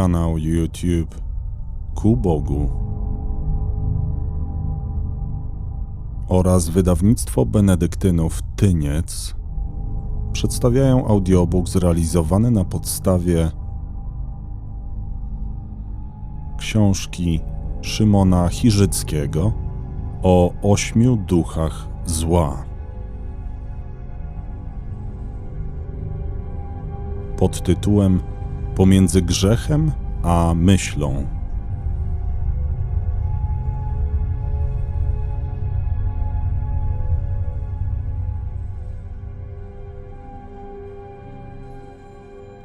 kanał YouTube Ku Bogu oraz wydawnictwo Benedyktynów Tyniec przedstawiają audiobook zrealizowany na podstawie książki Szymona Chirzyckiego o ośmiu duchach zła. Pod tytułem Pomiędzy grzechem a myślą.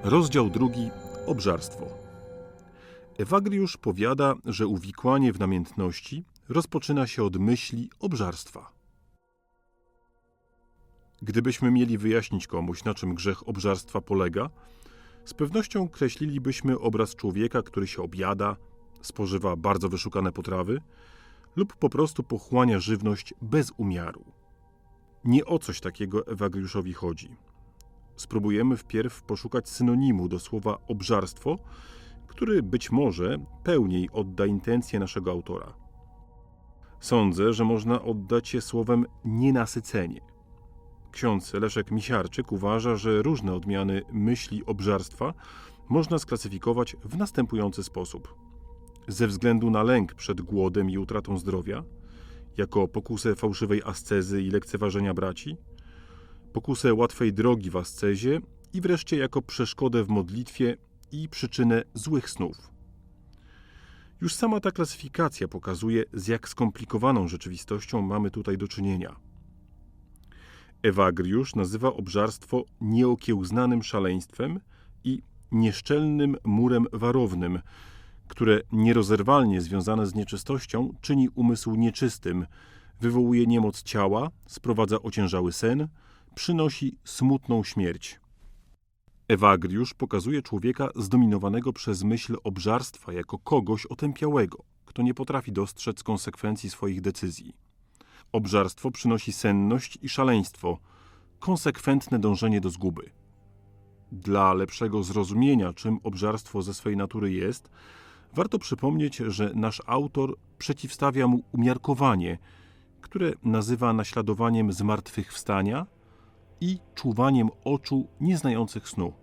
Rozdział drugi Obżarstwo. Ewagriusz powiada, że uwikłanie w namiętności rozpoczyna się od myśli obżarstwa. Gdybyśmy mieli wyjaśnić komuś, na czym grzech obżarstwa polega, z pewnością kreślilibyśmy obraz człowieka, który się objada, spożywa bardzo wyszukane potrawy lub po prostu pochłania żywność bez umiaru. Nie o coś takiego Ewagriuszowi chodzi spróbujemy wpierw poszukać synonimu do słowa obżarstwo, który być może pełniej odda intencje naszego autora. Sądzę, że można oddać je słowem nienasycenie. Ksiądz Leszek Misiarczyk uważa, że różne odmiany myśli obżarstwa można sklasyfikować w następujący sposób. Ze względu na lęk przed głodem i utratą zdrowia, jako pokusę fałszywej ascezy i lekceważenia braci, pokusę łatwej drogi w ascezie i wreszcie jako przeszkodę w modlitwie i przyczynę złych snów. Już sama ta klasyfikacja pokazuje, z jak skomplikowaną rzeczywistością mamy tutaj do czynienia. Ewagriusz nazywa obżarstwo nieokiełznanym szaleństwem i nieszczelnym murem warownym, które nierozerwalnie związane z nieczystością czyni umysł nieczystym, wywołuje niemoc ciała, sprowadza ociężały sen, przynosi smutną śmierć. Ewagriusz pokazuje człowieka zdominowanego przez myśl obżarstwa jako kogoś otępiałego, kto nie potrafi dostrzec konsekwencji swoich decyzji. Obżarstwo przynosi senność i szaleństwo, konsekwentne dążenie do zguby. Dla lepszego zrozumienia, czym obżarstwo ze swej natury jest, warto przypomnieć, że nasz autor przeciwstawia mu umiarkowanie, które nazywa naśladowaniem zmartwychwstania i czuwaniem oczu nieznających snu.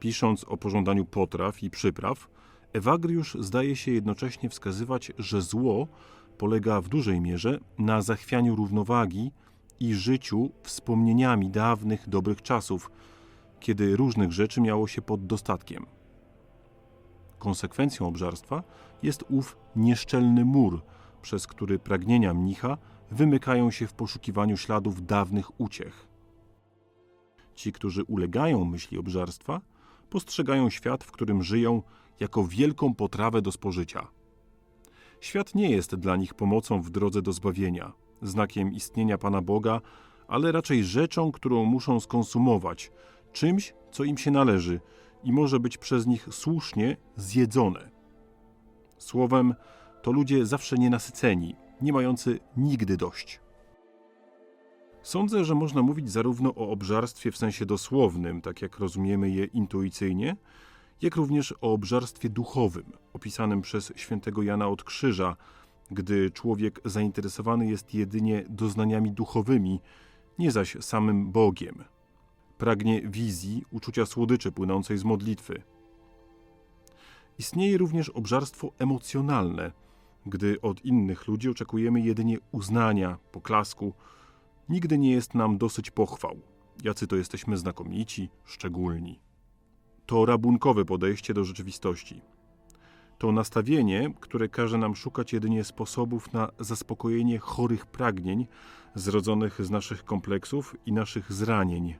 Pisząc o pożądaniu potraw i przypraw, Ewagriusz zdaje się jednocześnie wskazywać, że zło polega w dużej mierze na zachwianiu równowagi i życiu wspomnieniami dawnych, dobrych czasów, kiedy różnych rzeczy miało się pod dostatkiem. Konsekwencją obżarstwa jest ów nieszczelny mur, przez który pragnienia mnicha wymykają się w poszukiwaniu śladów dawnych uciech. Ci, którzy ulegają myśli obżarstwa, postrzegają świat, w którym żyją, jako wielką potrawę do spożycia. Świat nie jest dla nich pomocą w drodze do zbawienia, znakiem istnienia Pana Boga, ale raczej rzeczą, którą muszą skonsumować, czymś, co im się należy i może być przez nich słusznie zjedzone. Słowem, to ludzie zawsze nienasyceni, nie mający nigdy dość. Sądzę, że można mówić zarówno o obżarstwie w sensie dosłownym, tak jak rozumiemy je intuicyjnie, jak również o obżarstwie duchowym, opisanym przez świętego Jana od Krzyża, gdy człowiek zainteresowany jest jedynie doznaniami duchowymi, nie zaś samym Bogiem. Pragnie wizji, uczucia słodyczy płynącej z modlitwy. Istnieje również obżarstwo emocjonalne – gdy od innych ludzi oczekujemy jedynie uznania, poklasku, nigdy nie jest nam dosyć pochwał, jacy to jesteśmy znakomici, szczególni. To rabunkowe podejście do rzeczywistości. To nastawienie, które każe nam szukać jedynie sposobów na zaspokojenie chorych pragnień zrodzonych z naszych kompleksów i naszych zranień.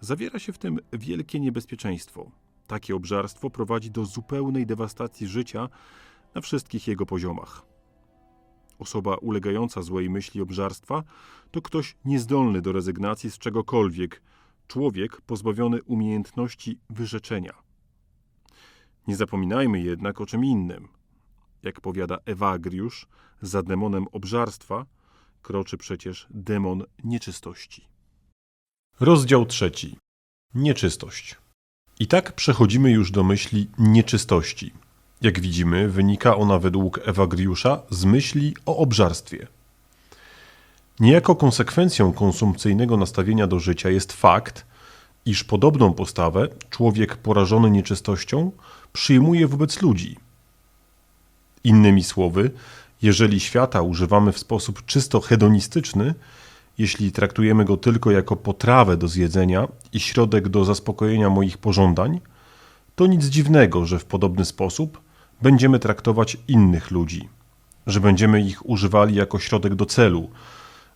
Zawiera się w tym wielkie niebezpieczeństwo. Takie obżarstwo prowadzi do zupełnej dewastacji życia na wszystkich jego poziomach. Osoba ulegająca złej myśli obżarstwa to ktoś niezdolny do rezygnacji z czegokolwiek, człowiek pozbawiony umiejętności wyrzeczenia. Nie zapominajmy jednak o czym innym. Jak powiada Ewagriusz, za demonem obżarstwa kroczy przecież demon nieczystości. Rozdział trzeci. Nieczystość. I tak przechodzimy już do myśli nieczystości. Jak widzimy, wynika ona według Ewagriusza z myśli o obżarstwie. Niejako konsekwencją konsumpcyjnego nastawienia do życia jest fakt, iż podobną postawę człowiek porażony nieczystością przyjmuje wobec ludzi. Innymi słowy, jeżeli świata używamy w sposób czysto hedonistyczny, jeśli traktujemy go tylko jako potrawę do zjedzenia i środek do zaspokojenia moich pożądań, to nic dziwnego, że w podobny sposób będziemy traktować innych ludzi, że będziemy ich używali jako środek do celu,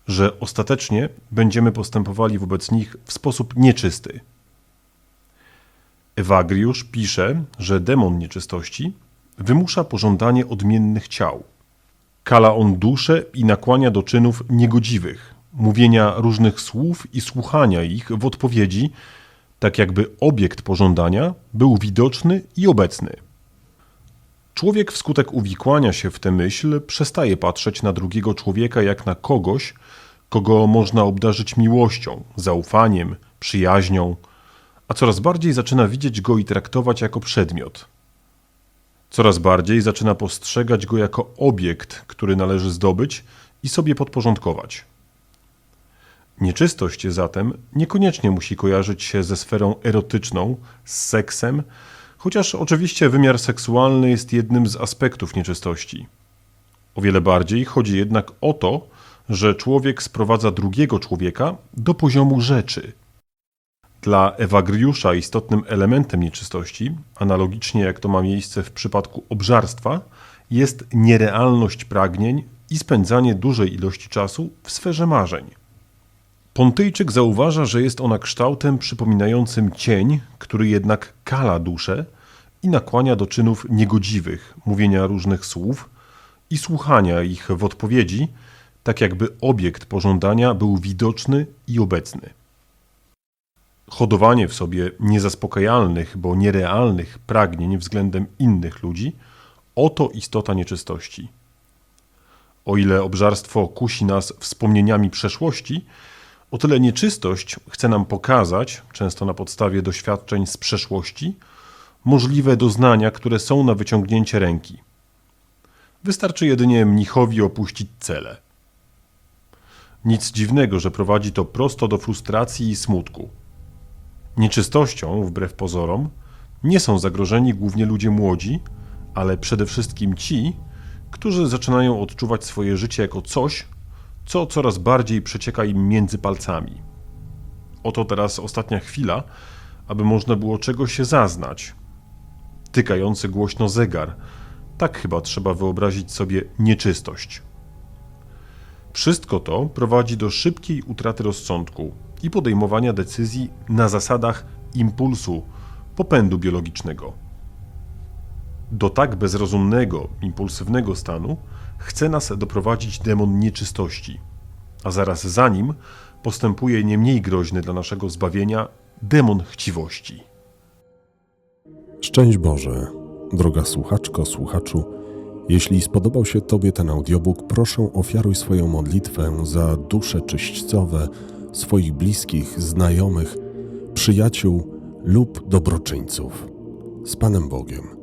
że ostatecznie będziemy postępowali wobec nich w sposób nieczysty. Ewagriusz pisze, że demon nieczystości wymusza pożądanie odmiennych ciał. Kala on duszę i nakłania do czynów niegodziwych, mówienia różnych słów i słuchania ich w odpowiedzi, tak jakby obiekt pożądania był widoczny i obecny. Człowiek wskutek uwikłania się w tę myśl przestaje patrzeć na drugiego człowieka jak na kogoś, kogo można obdarzyć miłością, zaufaniem, przyjaźnią, a coraz bardziej zaczyna widzieć go i traktować jako przedmiot. Coraz bardziej zaczyna postrzegać go jako obiekt, który należy zdobyć i sobie podporządkować. Nieczystość zatem niekoniecznie musi kojarzyć się ze sferą erotyczną, z seksem, chociaż oczywiście wymiar seksualny jest jednym z aspektów nieczystości. O wiele bardziej chodzi jednak o to, że człowiek sprowadza drugiego człowieka do poziomu rzeczy. Dla Ewagriusza istotnym elementem nieczystości, analogicznie jak to ma miejsce w przypadku obżarstwa, jest nierealność pragnień i spędzanie dużej ilości czasu w sferze marzeń. Pontyjczyk zauważa, że jest ona kształtem przypominającym cień, który jednak kala duszę i nakłania do czynów niegodziwych, mówienia różnych słów i słuchania ich w odpowiedzi, tak jakby obiekt pożądania był widoczny i obecny. Hodowanie w sobie niezaspokajalnych, bo nierealnych pragnień względem innych ludzi oto istota nieczystości. O ile obżarstwo kusi nas wspomnieniami przeszłości, o tyle nieczystość chce nam pokazać, często na podstawie doświadczeń z przeszłości, możliwe doznania, które są na wyciągnięcie ręki. Wystarczy jedynie mnichowi opuścić cele. Nic dziwnego, że prowadzi to prosto do frustracji i smutku. Nieczystością, wbrew pozorom, nie są zagrożeni głównie ludzie młodzi, ale przede wszystkim ci, którzy zaczynają odczuwać swoje życie jako coś, co coraz bardziej przecieka im między palcami. Oto teraz ostatnia chwila, aby można było czegoś się zaznać. Tykający głośno zegar. Tak chyba trzeba wyobrazić sobie nieczystość. Wszystko to prowadzi do szybkiej utraty rozsądku i podejmowania decyzji na zasadach impulsu, popędu biologicznego. Do tak bezrozumnego, impulsywnego stanu chce nas doprowadzić demon nieczystości, a zaraz za nim postępuje nie mniej groźny dla naszego zbawienia demon chciwości. Szczęść Boże, droga słuchaczko, słuchaczu. Jeśli spodobał się Tobie ten audiobook, proszę ofiaruj swoją modlitwę za dusze czyśćcowe swoich bliskich, znajomych, przyjaciół lub dobroczyńców. Z Panem Bogiem.